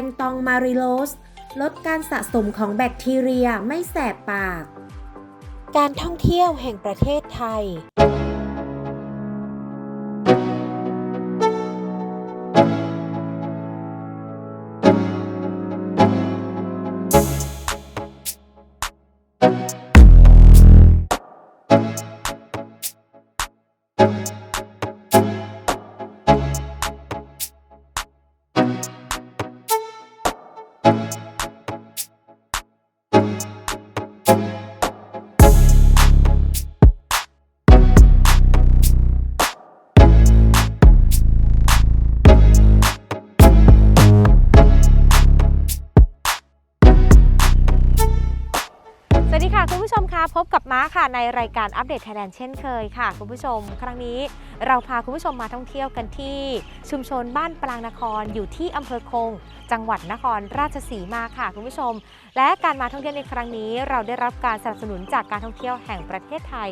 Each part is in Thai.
งตองมาริโลส ลดการสะสมของแบคทีเรียไม่แสบปาก การท่องเที่ยวแห่งประเทศไทย ในรายการอัปเดตไทยแลนด์เช่นเคยค่ะ คุณผู้ชม ครั้งนี้เราพาคุณผู้ชมมาท่องเที่ยวกันที่ ชุมชนบ้านปรางนครอยู่ที่อำเภอคง จังหวัดนครราชสีมาค่ะคุณผู้ชม และการมาท่องเที่ยวในครั้งนี้ เราได้รับการสนับสนุนจากการท่องเที่ยวแห่งประเทศไทย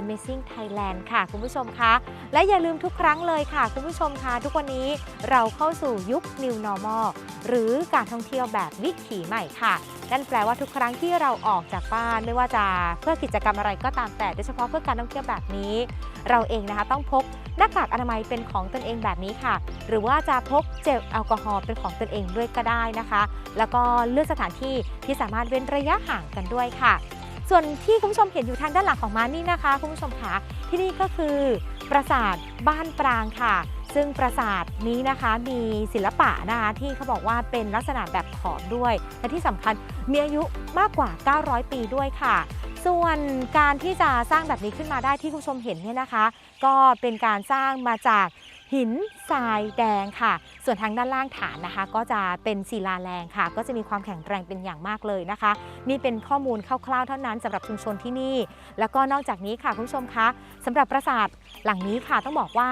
Amazing Thailand ค่ะ คุณผู้ชมคะและอย่าลืมทุกครั้งเลยค่ะ คุณผู้ชมคะทุกวันนี้เราเข้าสู่ยุค New Normal หรือการท่องเที่ยวแบบวิถีใหม่ค่ะ นั่นแปลว่าทุกครั้งที่เราออกจากบ้านไม่ว่าจะเพื่อกิจกรรมอะไรก็ตามแต่โดยเฉพาะเพื่อการท่องเที่ยวแบบนี้ เราเองนะคะต้องพกหน้ากากอนามัยเป็นของตนเองแบบนี้ค่ะ หรือว่าจะพกเจลแอลกอฮอล์เป็นของตนเองด้วยก็ได้นะคะ แล้วก็เลือกสถานที่ที่สามารถเว้นระยะห่างกันด้วยค่ะ ส่วนที่คุณผู้ชมเห็นอยู่ทางด้านหลังของมานี่นะคะคุณผู้ชมคะที่นี่ก็คือปราสาทบ้านปรางค่ะ ซึ่งปราสาทนี้นะคะมีศิลปะนะคะที่เขาบอกว่าเป็นลักษณะแบบขอมด้วย และที่สำคัญมีอายุมากกว่า 900 ปีด้วยค่ะ ส่วนการที่จะสร้างแบบนี้ขึ้นมาได้ที่คุณผู้ชมเห็นเนี่ยนะคะ ก็เป็นการสร้างมาจากหินทรายแดงค่ะ ส่วนทางด้านล่างฐานนะคะ ก็จะเป็นศิลาแรงค่ะ ก็จะมีความแข็งแรงเป็นอย่างมากเลยนะคะ นี่เป็นข้อมูลคร่าวๆเท่านั้นสำหรับชุมชนที่นี่ แล้วก็นอกจากนี้ค่ะคุณผู้ชมคะสำหรับปราสาทหลังนี้ค่ะต้องบอกว่า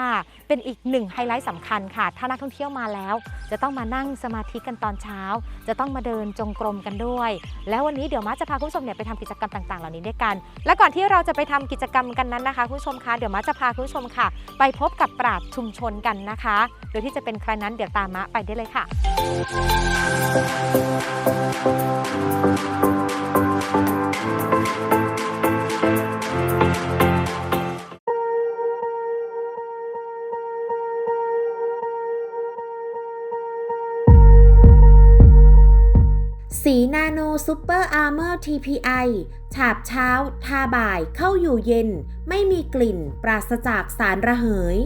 เป็นอีกหนึ่งไฮไลท์สำคัญค่ะ ถ้านักท่องเที่ยวมาแล้ว จะต้องมานั่งสมาธิกันตอนเช้า จะต้องมาเดินจงกรมกันด้วย แล้ววันนี้เดี๋ยวมาจะพาคุณผู้ชมเนี่ยไปทำกิจกรรมต่างๆ เหล่านี้ด้วยกัน และก่อนที่เราจะไปทำกิจกรรมกันนั้นนะคะคุณผู้ชมคะเดี๋ยวมาจะพาคุณผู้ชมค่ะ ไปพบกับปราชญ์ชุมชนกันนะคะโดยที่จะเป็นใครนั้นเดี๋ยวตามมาไปได้เลยค่ะ สีนาโนซูเปอร์อาร์เมอร์ TPI ฉาบเช้า ทาบ่ายเข้าอยู่เย็น ไม่มีกลิ่น ปราศจากสารระเหย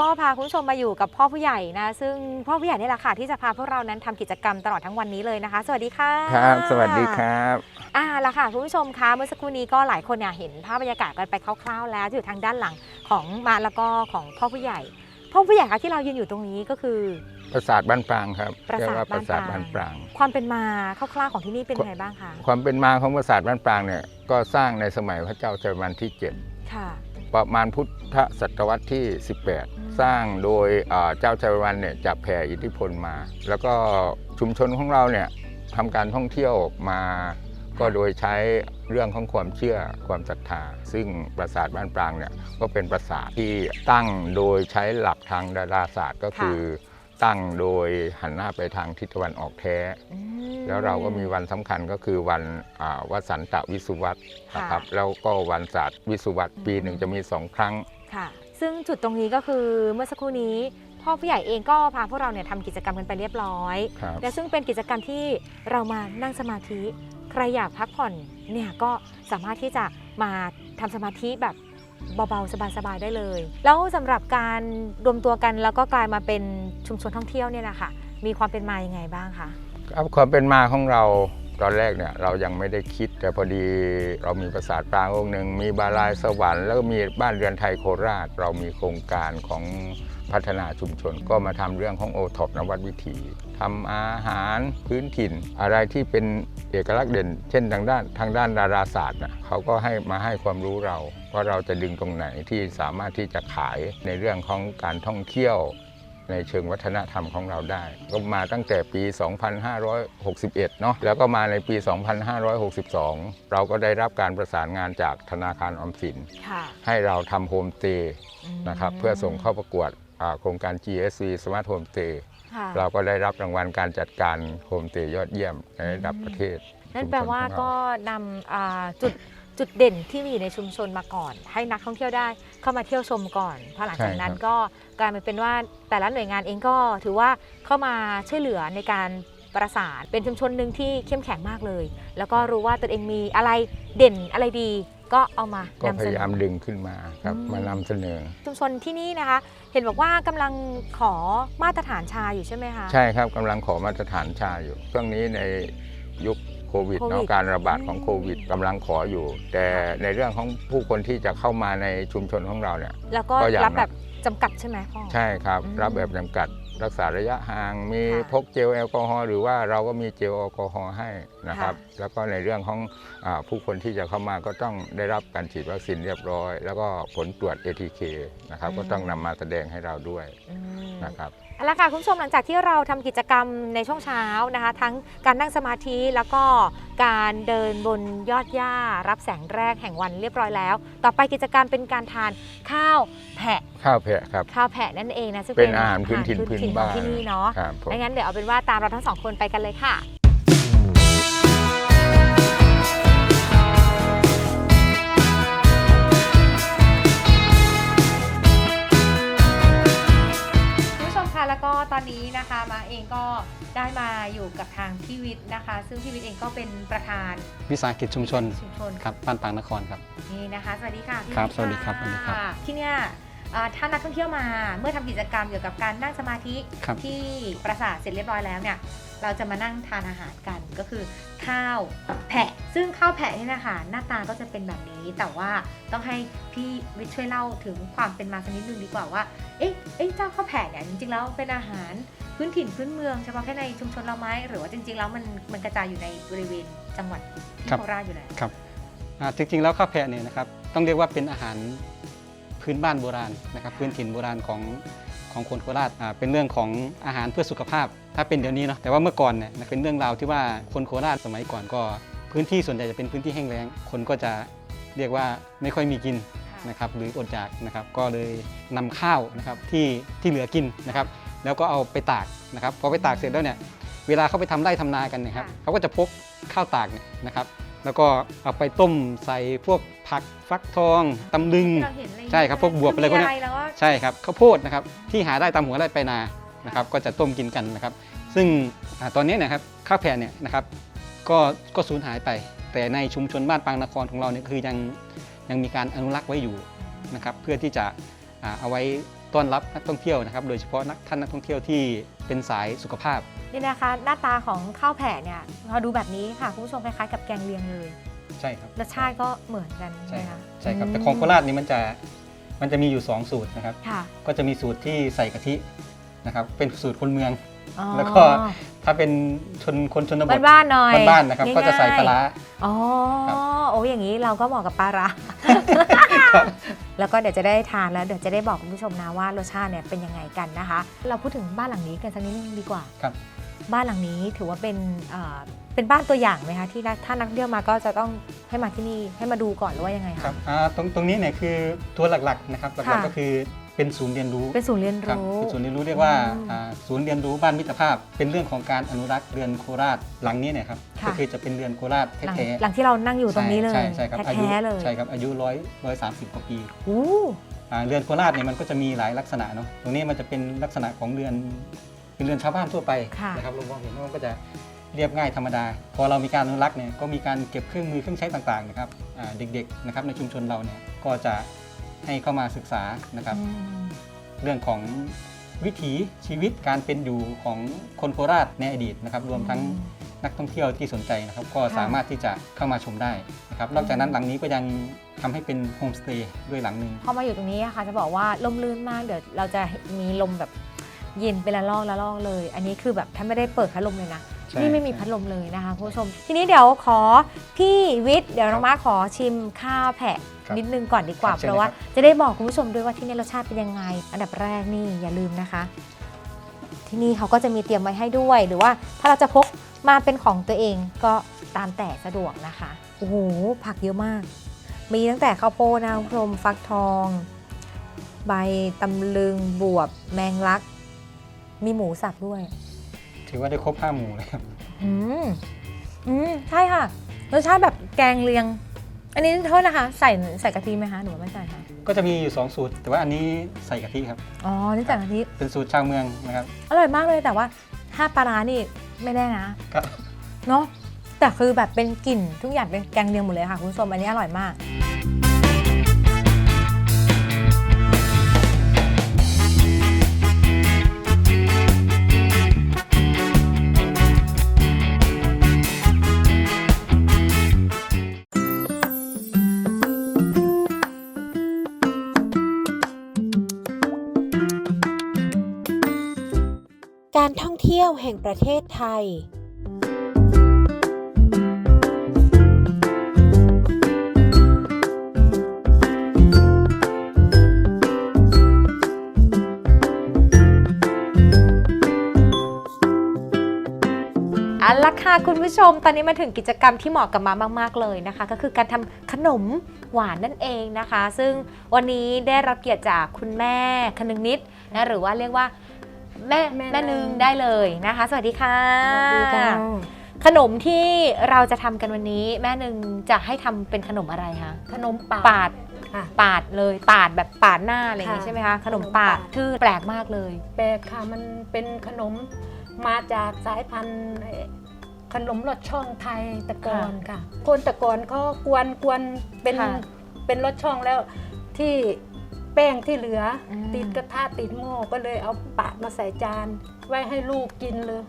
ก็พาคุณผู้ชมมาอยู่กับพ่อผู้ใหญ่นะ ซึ่งพ่อผู้ใหญ่นี่แหละค่ะที่จะพาพวกเรานั้นทำกิจกรรมตลอดทั้งวันนี้เลยนะคะ สวัสดีค่ะครับ สวัสดีครับอ่าละค่ะคุณผู้ชมคะเมื่อสักครู่นี้ก็หลายคนเนี่ยเห็นภาพบรรยากาศกันไปคร่าวๆ แล้วที่อยู่ทางด้านหลังของมาแล้วก็ของพ่อผู้ใหญ่พ่อผู้ใหญ่คะที่เรายืนอยู่ตรงนี้ก็คือปราสาทบ้านปรางครับปราสาทเรียกว่าปราสาทบ้าบ้านนปปรารางงความเป็นมาคร่าวๆของที่นี่เป็นยังไงบ้างคะความเป็นมาของปราสาทบ้านปรางเนี่ยก็สร้างในสมัยพระเจ้าชัยวันที่ค่ะ7 ประมาณพุทธศตวรรษที่ 18 สร้างโดยเจ้าชายวันเนี่ยจะแผ่อิทธิพลมา แล้วก็ชุมชนของเราเนี่ยทำการท่องเที่ยวมาก็โดยใช้เรื่องของความเชื่อความศรัทธา ซึ่งปราสาทบ้านปรางเนี่ยก็เป็นปราสาทที่ตั้งโดยใช้หลักทางดาราศาสตร์ก็คือ ตั้งโดยหันหน้าไปทางทิศตะวันออกแท้อืมแล้วเราก็มีวันสำคัญก็คือวันอ่าวสันตวิสุวัตค่ะนะครับแล้วก็วันศาสตร์วิสุวัตปีหนึ่งจะมีสองครั้งค่ะ ซึ่งจุดตรงนี้ก็คือเมื่อสักครู่นี้พ่อผู้ใหญ่เองก็พาพวกเราเนี่ยทำกิจกรรมกันไปเรียบร้อยครับและซึ่งเป็นกิจกรรมที่เรามานั่งสมาธิ ใครอยากพักผ่อนเนี่ยก็สามารถที่จะมาทำสมาธิแบบ เบาๆ สบายๆ ได้เลย แล้วสำหรับการรวมตัวกันแล้วก็กลายมาเป็นชุมชนท่องเที่ยวเนี่ยนะคะมีความเป็นมาอยังไงบ้างคะครับความเป็นมาของเราตอนแรกเนี่ยเรายังไม่ได้คิด แต่พอดีเรามีปราสาทปรางองค์หนึ่งมีบาลายสวรรค์แล้วก็มีบ้านเรือนไทยโคราช เรามีโครงการของพัฒนาชุมชน ก็มาทำเรื่องของโอท็อปนวัดวิถีทำอาหารพื้นถิ่น อะไรที่เป็น เอกลักษณ์เด่น เช่นทางด้านทางด้านดาราศาสตร์นะเขาก็ให้มาให้ความรู้เราว่าเราจะดึงตรงไหนที่สามารถที่จะขายในเรื่องของการท่องเที่ยวในเชิงวัฒนธรรมของเราได้ ก็มาตั้งแต่ปี 2561 เนาะแล้วก็มาในปี 2562 เราก็ได้รับการประสานงานจากธนาคารออมสินค่ะให้เราทำโฮมสเตย์นะครับเพื่อส่งเข้าประกวดอ่าโครงการ GSV Smart Home Stay ค่ะ เราก็ได้รับรางวัลการจัดการโฮมสเตย์ยอดเยี่ยมในระดับประเทศ นั่นแปลว่าชุมชนของเรก็นำอ่าจุดจุดเด่นที่มีอยู่ในชุมชนมาก่อน ให้นักท่องเที่ยวได้เข้ามาเที่ยวชมก่อนพอหลังจากนั้นใช่ครับก็กลายมาเป็นว่าแต่ละหน่วยงานเองก็ถือว่าเข้ามาช่วยเหลือในการประสานเป็นชุมชนหนึ่งที่เข้มแข็งมากเลย แล้วก็รู้ว่าตนเองมีอะไรเด่นอะไรดี ก็เอามาก็นำพเสนยายามอดึงขึ้นมาครับอืมมานำเสนอ ชุมชนที่นี่นะคะ เห็นบอกว่ากำลังขอมาตรฐานชาอยู่ใช่ไหมคะใช่ครับกำลังขอมาตรฐานชาอยู่ช่วงนี้ในยุคโควิดโควิดเนาะการระบาดของอืมโควิดกำลังขออยู่ แต่ในเรื่องของผู้คนที่จะเข้ามาในชุมชนของเราเนี่ยแล้วก็ก็อย่างรับนะแบบจำกัดใช่ไหมพ่อใช่ครับอืมรับแบบจำกัด รักษาระยะห่าง มีค่ะพกเจลแอลกอฮอล์หรือว่าเราก็มีเจลแอลกอฮอล์ให้นะครับ แล้วก็ในเรื่องของอาผู้คนที่จะเข้ามาก็ต้องได้รับการฉีดวัคซีนเรียบร้อย แล้วก็ผลตรวจ ATK นะครับอืมก็ต้องนำมาแสดงให้เราด้วยอืมนะครับ เอาละค่ะคุณผู้ชมหลังจากที่เราทำกิจกรรมในช่วงเช้านะคะ ทั้งการนั่งสมาธิแล้วก็การเดินบนยอดหญ้า รับแสงแรกแห่งวันเรียบร้อยแล้ว ต่อไปกิจกรรมเป็นการทานข้าวแผะข้าวแพะครับข้าวแผะนั่นเองนะซึ่งเป็นอาหารพื้นถิ่นอาหารพื้นของบ้านที่นี่เนาะครับผมดังนั้นเดี๋ยวเอาเป็นว่าตามเราทั้งสองคนไปกันเลยค่ะ ก็ตอนนี้นะคะมาเองก็ได้มาอยู่กับทางพี่วิทย์นะคะ ซึ่งพี่วิทย์เองก็เป็นประธานวิสาหกิจชุมชนชุมชนครับบ้านปางนครครับ นี่นะคะ สวัสดีค่ะพี่ครับวิทย์สวัสดีครับสวัสดีครับะที่เนี่ยอ่าถ้านักท่องเที่ยวมาเมื่อทำกิจกรรมเกี่ยวกับการนั่งสมาธิครับ ที่ปราสาทเสร็จเรียบร้อยแล้วเนี่ย เราจะมานั่งทานอาหารกันก็คือข้าวแผะ ซึ่งข้าวแผะนี่นะคะหน้าตาก็จะเป็นแบบนี้แต่ว่าต้องให้พี่วิทย์ช่วยเล่าถึงความเป็นมาสักนิดนึงดีกว่าว่าเอ๊ะเอ๊ะเจ้าข้าวแผะเนี่ยจริงๆแล้วเป็นอาหารพื้นถิ่นพื้นเมืองเฉพาะแค่ในชุมชนเราไหมหรือว่าจริงๆแล้วมันมันกระจายอยู่ในบริเวณจังหวัดที่ครับโคราชอยู่แล้วครับอ่าจริงๆแล้วข้าวแพะเนี่ยนะครับต้องเรียกว่าเป็นอาหารพื้นบ้านโบราณนะครับพื้นถิ่นโบราณของ ของคนโคราชอ่าเป็นเรื่องของอาหารเพื่อสุขภาพ ถ้าเป็นเดี๋ยวนี้เนาะแต่ว่าเมื่อก่อนเนี่ยเป็นเรื่องราวที่ว่าคนโคราชสมัยก่อนก็ พื้นที่ส่วนใหญ่จะเป็นพื้นที่แห้งแล้ง คนก็จะเรียกว่าไม่ค่อยมีกินนะครับหรืออดอยากนะครับก็เลยนำข้าวนะครับที่ที่เหลือกินนะครับแล้วก็เอาไปตากนะครับพอไปตากเสร็จแล้วเนี่ยเวลาเขาไปทำไร่ทำนากันเนะครับค่ะเขาก็จะพกข้าวตากเนี่ยนะครับ แล้วก็เอาไปต้มใส่พวกผักฟักทองตำลึง เราเห็นอะไรใช่ครับพวกบวบอะไรพวกเนี้ย มีแล้วก็ใช่ครับข้าวโพดนะครับที่หาได้ตามหัวไร่ไปนานะครับก็จะต้มกินกันนะครับ ซึ่งอาตอนนี้เนะครับข้าวแผ่นเนี่ยนะครับก็ก็สูญหายไป แต่ในชุมชนบ้านปางนครของเราเนี่ยคือยังยังมีการอนุรักษ์ไว้อยู่นะครับเพื่อที่จะอ่าเอาไว้ต้อนรับนักท่องเที่ยวนะครับ โดยเฉพาะนักท่านนักท่องเที่ยวที่เป็นสายสุขภาพ นี่นะคะหน้าตาของข้าวแผ่เนี่ยพอดูแบบนี้ค่ะคุณผู้ชมคล้ายๆกับแกงเลียงเลยใช่ครับรสชาติก็เหมือนกันใช่ไหมครับคะใช่ครับมแต่ของโคราชนี่มันจะมันจะมีอยู่ 2 สูตรนะครับค่ะก็จะมีสูตรที่ใส่กะทินะครับเป็นสูตรคนเมืองอ๋อแล้วก็ถ้าเป็นชนคนชนบทบ้านๆหน่อยบ้านๆนะครับก็จะใส่ปลาร้าอ๋อครับโอ้ยอย่างนี้เราก็เหมาะกับปลาร้าครับแล้วก็เดี๋ยวจะได้ทานแล้วเดี๋ยวจะได้บอกคุณผู้ชมนะว่ารสชาติเนี่ยเป็นยังไงกันนะคะ เราพูดถึงบ้านหลังนี้กันสักนิดนึงดีกว่าครับ บ้านหลังนี้ถือว่าเป็นเอ่อเป็นบ้านตัวอย่างไหมคะที่นักถ้านักท่องเที่ยวมาก็จะต้องให้มาที่นี่ให้มาดูก่อนหรือว่ายังไงครัคะบอ่าตรงตรงนี้เนี่ยคือตัวหลักๆนะครับหลักค่ะๆก็คือเป็นศูนย์เรียนรู้ เป็นศูนย์เรียนครับรู้เป็นศูนย์เรียนรู้เรียกว่าอืมอ่าศูนย์เรียนรู้บ้านมิตรภาพ เป็นเรื่องของการอนุรักษ์เรือนโคราชหลังนี้เนี่ยครับค่ะก็คือจะเป็นเรือนโคราชหลังแท้ๆหลังที่เรานั่งอยู่ตรงนี้เลยใช่ใช่ครับอายุแท้ๆเลยใช่ครับอายุร้อยร้อยสามสิบกว่าปีโอ้อ่าเรือนโคราชเนี่ยมันก็จะมีหลายลักษณะเนาะตรงนี้มันจะเป็นลักษณะของเรือน เป็นเรือนชาวบ้านทั่วไปค่ะนะครับเรามองเห็นว่ามันก็จะเรียบง่ายธรรมดา พอเรามีการอนุรักษ์เนี่ยก็มีการเก็บเครื่องมือเครื่องใช้ต่างๆนะครับอ่าเด็กๆนะครับในชุมชนเราเนี่ยก็จะให้เข้ามาศึกษานะครับ อืมเรื่องของวิถีชีวิตการเป็นอยู่ของคนโคราชในอดีตนะครับ รวมทั้งนักท่องเที่ยวที่สนใจนะครับ ก็ค่ะสามารถที่จะเข้ามาชมได้นะครับ นอกจากนั้นหลังนี้ก็ยังทำให้เป็นโฮมสเตย์ด้วยหลังหนึ่ง พอมาอยู่ตรงนี้อะค่ะจะบอกว่าลมลื่นมากเดี๋ยวเราจะมีลมแบบ เย็นเป็นละลอกละลอกเลย อันนี้คือแบบถ้าไม่ได้เปิดพัดลมเลยนะใช่นี่ไม่มีใช่ พัดลมเลยนะคะคุณผู้ชม ทีนี้เดี๋ยวขอพี่วิทย์เดี๋ยวน้องม้าขอชิมข้าวแผะครับนิดนึงก่อนดีกว่าครับเพราะว่าเชิญเลยครับจะได้บอกคุณผู้ชมด้วยว่าที่นี่รสชาติเป็นยังไง อันดับแรกนี่อย่าลืมนะคะ ที่นี่เขาก็จะมีเตรียมไว้ให้ด้วย หรือว่าถ้าเราจะพกมาเป็นของตัวเองก็ตามแต่สะดวกนะคะโอ้โหผักเยอะมาก มีตั้งแต่ข้าวโพดนะคุณผู้ชมฟักทอง ใบตำลึงบวบแมงลัก มีหมูสับด้วย ถือว่าได้ครบห้าหมู่เลยครับ อืม อืม ใช่ค่ะ รสชาติแบบแกงเลียง อันนี้โทษนะคะ ใส่ใส่กะทิไหมคะ หนูว่าไม่ใส่ค่ะ ก็จะมีอยู่2สูตร แต่ว่าอันนี้ใส่กะทิครับ อ๋อ นี่ใส่กะทิ เป็นสูตรชาวเมืองนะครับ อร่อยมากเลยแต่ว่าถ้าปลาร้านี่ไม่ได้นะ ครับ เนาะแต่คือแบบเป็นกลิ่นทุกอย่างเป็นแกงเลียงหมดเลยค่ะคุณผู้ชมอันนี้อร่อยมาก เที่ยวแห่งประเทศไทย เอาละค่ะคุณผู้ชม ตอนนี้มาถึงกิจกรรมที่เหมาะกับมามาก ๆ เลยนะคะ ก็คือการทำขนมหวานนั่นเองนะคะ ซึ่งวันนี้ได้รับเกียรติจากคุณแม่คนึงนิดนะหรือว่าเรียกว่า แม่แม่แม่นึงนึงได้เลยนะคะสวัสดีค่ะสวัสดีค่ะ ขนมที่เราจะทำกันวันนี้แม่นึงจะให้ทำเป็นขนมอะไรคะ ขนมปาปาด ค่ะ ปาดเลยปาดแบบปาดหน้าอะไรอย่างงี้ค่ะใช่ไหมคะ ขนมปาดขนมปาดชื่อแปลกมากเลย แปลกค่ะมันเป็นขนมมาจากสายพันธุ์ไอ้ขนมรสช่องไทยแตะกอนค่ะ คนแตะกอนเขากวนกวนเป็นค่ะ เป็นรสช่องแล้วที่ แป้งที่เหลืออมติดกระทะติดหม้อก็เลยเอาปาดมาใส่จาน ไว้ให้ลูกกินเลย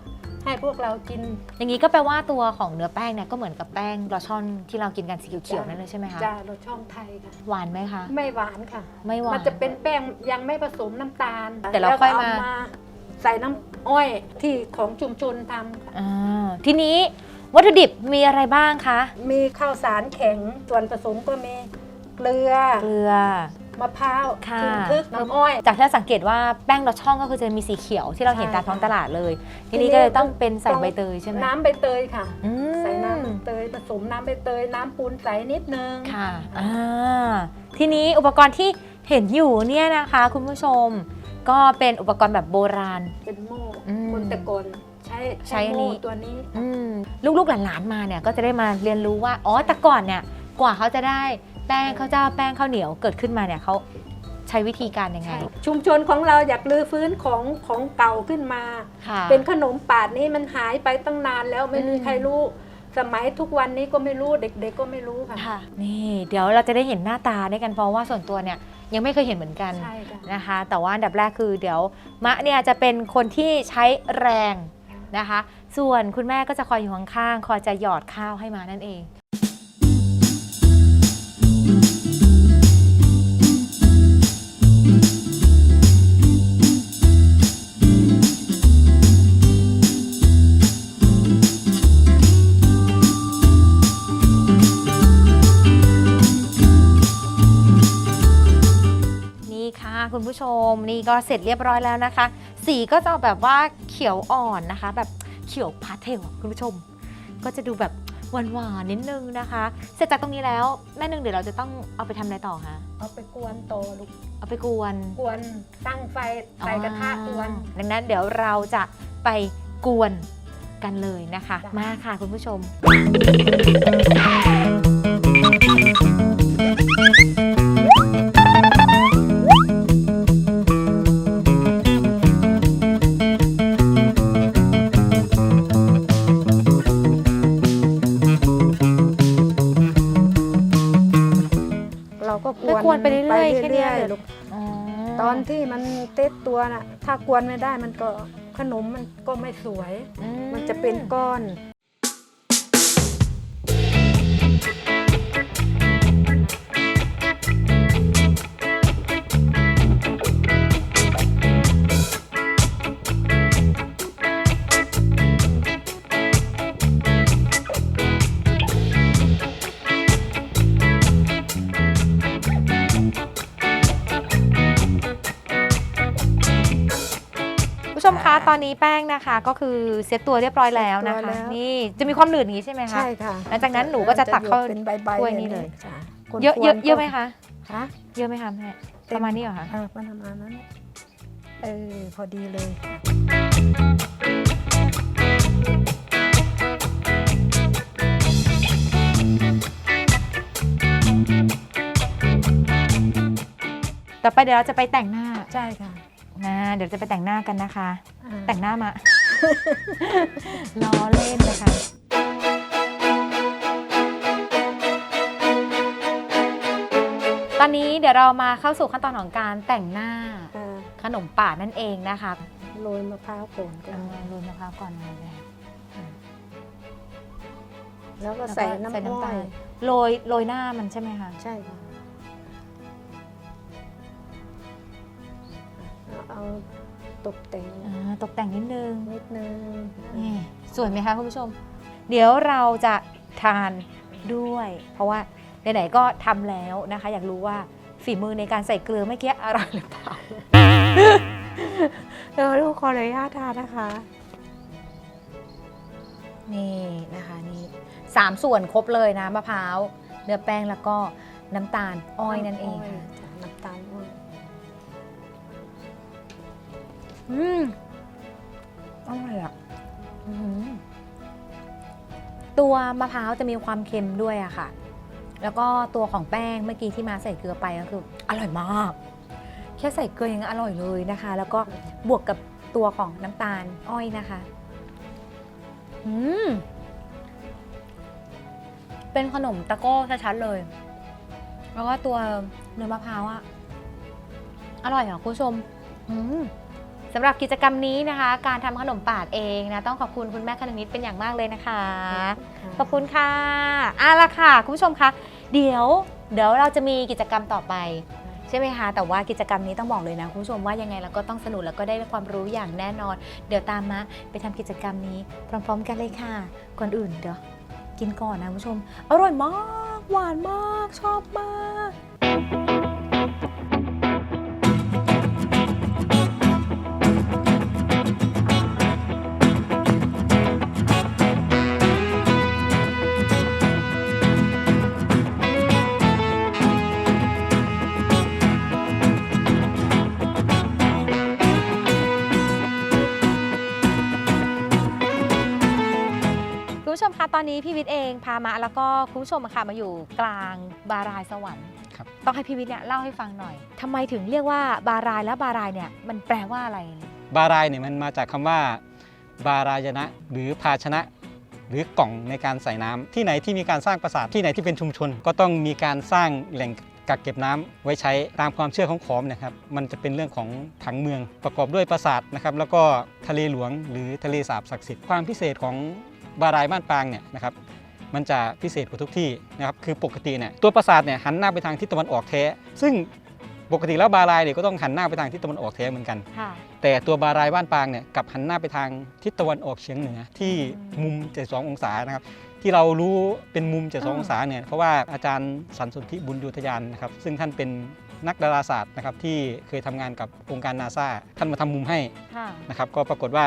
ให้พวกเรากิน อย่างนี้ก็แปลว่าตัวของเนื้อแป้งเนี่ยก็เหมือนกับแป้งลอช่อนที่เรากินกันสีเขียวๆนั่นเลยใช่ไหมคะจ้ารสช่องไทยค่ะ หวานไหมคะ ไม่หวานค่ะ ไม่หวาน มันจะเป็นแป้งยังไม่ผสมน้ำตาลแต่เราแล้วค่ก็อยเอามามาใส่น้ำอ้อยที่ของชุมชนทำค่ะอ่าทีนี้วัตถุดิบมีอะไรบ้างคะ มีข้าวสารแข็งส่วนผสมก็มีเกลือ เกลือ มะพร้าวค่ะ ถึงทึกน้ำอ้อย จากที่เราสังเกตว่าแป้งลอช่องก็คือจะมีสีเขียวที่เราเห็นใช่ตามท้องตลาดเลย ทีทีนี้นี้ก็เลยต้องเป็นใส่ต้อง ใบเตยใช่ไหมน้ำใบเตยค่ะ อืมใส่น้ำใบเตยผสมน้ำใบเตยน้ำปูนใสนิดนึง ค่ะอ่าทีนี้อุปกรณ์ที่เห็นอยู่เนี่ยนะคะ คุณผู้ชมก็เป็นอุปกรณ์แบบโบราณ เป็นโม่อืมคนแต่ก่อนใช้ใช้อันนี้ โม่ตัวนี้อืมลูกๆหลานๆมาเนี่ยก็จะได้มาเรียนรู้ว่าอ๋อแต่ก่อนเนี่ยกว่าเขาจะได้ แป้งข้าวเจ้าแป้งข้าวเหนียวเกิดขึ้นมาเนี่ยเขาใช้วิธีการยังไงใช่ชุมชนของเราอยากลือฟื้นของของเก่าขึ้นมา ค่ะ เป็นขนมปาดนี้มันหายไปตั้งนานแล้วไม่มีอืม ใครรู้ สมัยทุกวันนี้ก็ไม่รู้เด็ก ๆ ก็ไม่รู้ค่ะ ค่ะ นี่เดี๋ยวเราจะได้เห็นหน้าตาด้วยกันเพราะว่าส่วนตัวเนี่ยยังไม่เคยเห็นเหมือนกัน ใช่ค่ะ นะคะ แต่ว่าอันดับแรกคือเดี๋ยวมะเนี่ยจะเป็นคนที่ใช้แรงนะคะ ส่วนคุณแม่ก็จะคอยอยู่ข้างๆคอยจะหยอดข้าวให้มานั่นเอง ผู้ชมนี่ก็เสร็จเรียบร้อยแล้วนะคะ สีก็จะแบบว่าเขียวอ่อนนะคะ แบบเขียวพาสเทลอะคุณผู้ชม ก็จะดูแบบหวานหวานๆนิดนึงนะคะ เสร็จจากตรงนี้แล้วแม่หนึ่งเดี๋ยวเราจะต้องเอาไปทำอะไรต่อคะเอาไปกวนต่อลูกเอาไปกวนกวนตั้งไฟใส่กระทะกวน ดังนั้นเดี๋ยวเราจะไปกวนกันเลยนะคะจ้ะมาค่ะคุณผู้ชม อยๆแค่เนี้ยรื่อๆลูกอ๋อตอนที่มันเต็ดตัวน่ะถ้ากวนไม่ได้มันก็ขนมมันก็ไม่สวยอืมันจะเป็นก้อน ผู้ชมคะตอนนี้แป้งนะคะ ก็คือเซตตัวเรียบร้อยแล้วนะเซตตัวคะ แล้ว นี่จะมีความหนืดอย่างนี้ใช่ไหมคะ ใช่ค่ะหลังจากนั้นหนูก็จะตักเข้าเป็นใบๆถ้วยนี้เลย จ้ะเยอะเยอะเยอะไหมคะคะเยอะไหมคะแม่ประมาณนี้เหรอคะเออประมาณนั้นเออพอดีเลยต่อไปเดี๋ยวเราจะไปแต่งหน้า ใช่ค่ะ นะเดี๋ยวจะไปแต่งหน้ากันนะคะอ่าแต่งหน้ามา ล้อเล่นนะคะตอนนี้เดี๋ยวเรามาเข้าสู่ขั้นตอนของการแต่งหน้าอ่าขนมป่านั่นเองนะคะโรยมะพร้าวโขนก่อนโรยมะพร้าวก่อนเลย แล้วก็ใส่น้ำใส่อ้น้ำอตาลยโรยโรยหน้ามันใช่ไหมคะ ใช่ค่ะ เอาตกแต่งอ่าตกแต่งนิดนึงนิดนึงนี่สวยไหมคะคุณผู้ชม เดี๋ยวเราจะทานด้วย เพราะว่าไหนๆก็ทำแล้วนะคะ อยากรู้ว่าฝีมือในการใส่เกลือเมื่อกี้อร่อยหรือเปล่าเดี๋ยวลูกขออนุญาตทานนะคะ นี่นะคะนี่สามส่วนครบเลยนะมะพร้าวเนื้อแป้งแล้วก็น้ำตาลอ้อยนั่นเองค่ะ อืมอร่อยอะอื้อหือตัวมะพร้าวจะมีความเค็มด้วยอะค่ะ แล้วก็ตัวของแป้งเมื่อกี้ที่มาใส่เกลือไปก็คือ อร่อยมาก แค่ใส่เกลือยังอร่อยเลยนะคะ แล้วก็บวกกับตัวของน้ำตาลอ้อยนะคะ อืม เป็นขนมตะโก้ชัดๆเลย แล้วก็ตัวเนื้อมะพร้าวอะอร่อยอะคุณผู้ชม อืม สำหรับกิจกรรมนี้นะคะ การทำขนมปาดเองนะต้องขอบคุณคุณแม่คณนิตเป็นอย่างมากเลยนะคะ ขอบคุณค่ะอะละค่ะ คุณผู้ชมคะเดี๋ยวเดี๋ยวเราจะมีกิจกรรมต่อไปใช่ไหมคะ แต่ว่ากิจกรรมนี้ต้องบอกเลยนะคุณผู้ชมว่ายังไงเราก็ต้องสนุกแล้วก็ได้ความรู้อย่างแน่นอน เดี๋ยวตามมาไปทำกิจกรรมนี้พร้อม ๆ กันเลยค่ะ ก่อนอื่นเดี๋ยวกินก่อนนะคุณผู้ชม อร่อยมาก หวานมาก ชอบมาก ตอนนี้พี่วิทย์เองพามาแล้วก็คุณผู้ชมอะค่ะมาอยู่กลางบารายสวรรค์ครับต้องให้พี่วิทย์เนี่ยเล่าให้ฟังหน่อยทำไมถึงเรียกว่าบารายและบารายเนี่ยมันแปลว่าอะไร บารายเนี่ยมันมาจากคำว่า บารายนะ หรือภาชนะ หรือกล่องในการใส่น้ำที่ไหนที่มีการสร้างปราสาทที่ไหนที่เป็นชุมชน ก็ต้องมีการสร้างแหล่งกักเก็บน้ำไว้ใช้ตามความเชื่อของขอมเนะครับ มันจะเป็นเรื่องของผังเมืองประกอบด้วยปราสาทนะครับ แล้วก็ทะเลหลวงหรือทะเลสาบศักดิ์สิทธิ์ความพิเศษของ บารายบ้านปางเนี่ยนะครับมันจะพิเศษกว่าทุกที่นะครับคือปกติเนี่ยตัวปราสาทเนี่ยหันหน้าไปทางทิศตะวันออกแท้ ซึ่งปกติแล้วบารายเนี่ยก็ต้องหันหน้าไปทางทิศตะวันออกแท้เหมือนกันค่ะแต่ตัวบารายบ้านปางเนี่ยกลับหันหน้าไปทางทิศตะวันออกเฉียงเหนือที่มุม 72 องศานะครับที่เรารู้เป็นมุมอ่า72 องศาเนี่ยเพราะว่าอาจารย์สันสนธิบุญโยุทธยานนะครับซึ่งท่านเป็นนักดาราศาสตร์นะครับที่เคยทำงานกับองค์การนาซาท่านมาทำมุมให้ค่ะนะครับก็ปรากฏว่า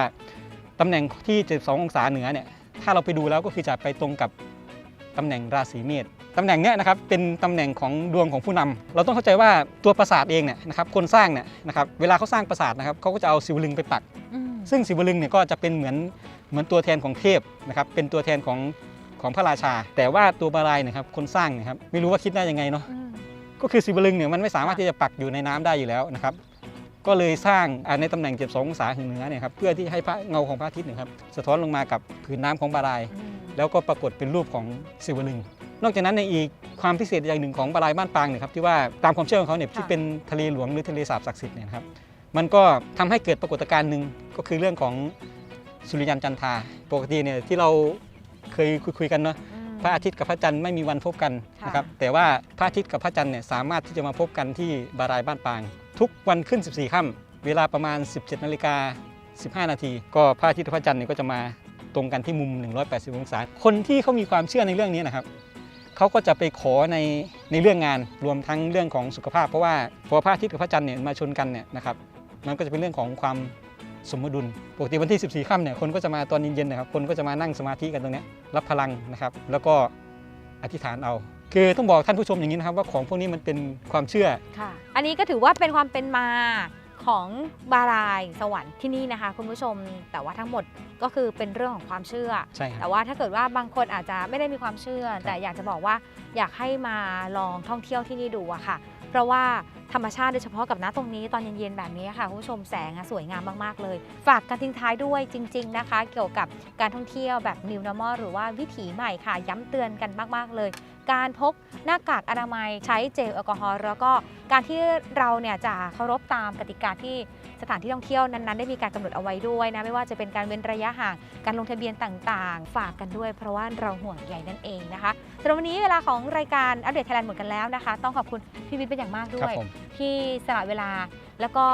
ตำแหน่งที่ 72 องศาเหนือเนี่ย ถ้าเราไปดูแล้วก็คือจะไปตรงกับตำแหน่งราศีเมษตำแหน่งเนี้ยนะครับเป็นตำแหน่งของดวงของผู้นำเราต้องเข้าใจว่าตัวปราสาทเองเนี่ยนะครับคนสร้างเนี่ยนะครับเวลาเขาสร้างปราสาทนะครับเขาก็จะเอาศิวลึงไปปักอืมซึ่งศิวลึงเนี่ยก็จะเป็นเหมือนเหมือนตัวแทนของเทพนะครับเป็นตัวแทนของของพระราชา แต่ว่าตัวบาลายเนะครับคนสร้างเนะครับไม่รู้ว่าคิดได้ยังไงเนาะอืมก็คือศิวลึงเนี่ยมันไม่สามารถที่จะปักอยู่ในน้ำได้อยู่แล้วนะครับ ก็เลยสร้างอ่าในตำแหน่ง 72 องศาเหนือเนี่ยครับเพื่อที่ให้พระเงาของพระอาทิตย์เนะครับสะท้อนลงมากับผืนน้ำของบาลายอืมแล้วก็ปรากฏเป็นรูปของศิวลึง นอกจากนั้นในยอีกความพิเศษอย่างหนึ่งของบาลายบ้านปางเนี่ยครับที่ว่าตามความเชื่อของเขาเนี่ยที่เป็นทะเลหลวงหรือทะเลสาบศักดิ์สิทธิ์เนี่ยนะครับมันก็ทำให้เกิดปรากฏการณ์หนึ่งก็คือเรื่องของสุริยันจันทราปกติเนี่ยที่เราเคยคุยๆกันเนาะอืมพระอาทิตย์กับพระจันทร์ไม่มีวันพบกันค่ะนะครับแต่ว่าพระอาทิตย์กับพระจันทร์เนี่ยสามารถที่จะมาพบกันที่บารายบ้านปาง ทุกวันขึ้น 14ค่ำเวลาประมาณ 17นาฬิกา15 นาที ก็พระอาทิตย์พระจันทร์เนี่ยก็จะมาตรงกันที่มุม 180 องศา คนที่เขามีความเชื่อในเรื่องนี้นะครับเขาก็จะไปขอในในเรื่องงานรวมทั้งเรื่องของสุขภาพ เพราะว่าพอพระอาทิตย์กับพระจันทร์เนี่ยมาชนกันเนี่ยนะครับมันก็จะเป็นเรื่องของความสมดุลปกติวันที่ 14ค่ำเนี่ยคนก็จะมาตอนเย็นๆนะครับคนก็จะมานั่งสมาธิกันตรงนี้รับพลังนะครับ แล้วก็อธิษฐานเอา คือต้องบอกท่านผู้ชมอย่างนี้นะครับว่าของพวกนี้มันเป็นความเชื่อ ค่ะ อันนี้ก็ถือว่าเป็นความเป็นมาของบารายสวรรค์ที่นี่นะคะ คุณผู้ชม แต่ว่าทั้งหมดก็คือเป็นเรื่องของความเชื่อ ใช่คแต่รับ ว่าถ้าเกิดว่าบางคนอาจจะไม่ได้มีความเชื่อ แต่อยากจะบอกว่าอยากให้มาลองท่องเที่ยวที่นี่ดูอะค่ะ เพราะว่าธรรมชาติโดยเฉพาะกับณตรงนี้ตอนเย็นๆแบบนี้ค่ะคุณผู้ชมแสงอะสวยงามมากๆเลย ฝากการทิ้งท้ายด้วยจริง ๆนะคะ เกี่ยวกับการท่องเที่ยวแบบ New Normal หรือว่าวิถีใหม่ค่ะ ย้ำเตือนกันมากๆเลย การพกหน้ากากอนามัยใช้เจลแอลกอฮอล์แล้วก็การที่เราเนี่ยจะเคารพตามกติกาที่สถานที่ท่องเที่ยวนั้นๆ ได้มีการกำหนดเอาไว้ด้วยนะไม่ว่าจะเป็นการเว้นระยะห่างการลงทะเบียนต่างๆ ฝากกันด้วย เพราะว่าเราห่วงใยนั่นเองนะคะสำหรับวันนี้เวลาของรายการอัปเดตไทยแลนด์หมดกันแล้วนะคะ ต้องขอบคุณพี่วิทย์เป็นอย่างมากด้ครัวยผมที่สละเวลาแล้วก็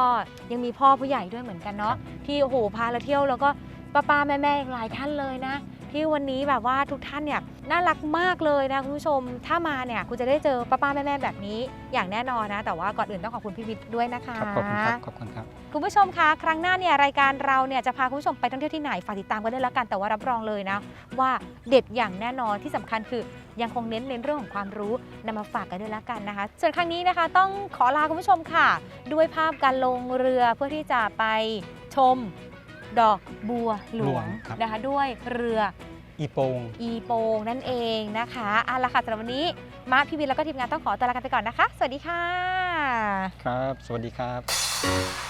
ยังมีพ่อผู้ใหญ่ด้วยเหมือนกันเนาะที่โอ้โหพาเราเที่ยวแล้วก็ป้าป้าๆแม่แม่ๆอีกหลายท่านเลยนะ ที่วันนี้แบบว่าทุกท่านเนี่ยน่ารักมากเลยนะคุณผู้ชม ถ้ามาเนี่ยคุณจะได้เจอป้าป้าๆแม่แม่ๆแบบนี้ อย่างแน่นอนนะ แต่ว่าก่อนอื่นต้องขอบคุณพี่วิทย์ด้วยนะคะครับขอบคุณครับขอบคุณครับคุณผู้ชมคะครั้งหน้าเนี่ยรายการเราเนี่ยจะพาคุณผู้ชมไปท่องเที่ยวที่ไหนฝากติดตามกันด้วยแล้วกันแต่ว่ารับรองเลยนะ ว่าเด็ดอย่างแน่นอนที่สำคัญคือยังคงเน้นในเรื่องของความรู้นำมาฝากกันด้วยแล้วกันนะคะ ส่วนครั้งนี้นะคะต้องขอลาคุณผู้ชมค่ะ ด้วยภาพการลงเรือเพื่อที่จะไปชม ดอกบัวหลหลววงงครับ นะคะด้วยเรือ อีโปง อีโปงนั่นเองนะคะเอาละค่ะสำหรับวันนี้มาพี่วินแล้วก็ทีมงานต้องขอตัวลากันไปก่อนนะคะ สวัสดีค่ะ ครับ สวัสดีครับ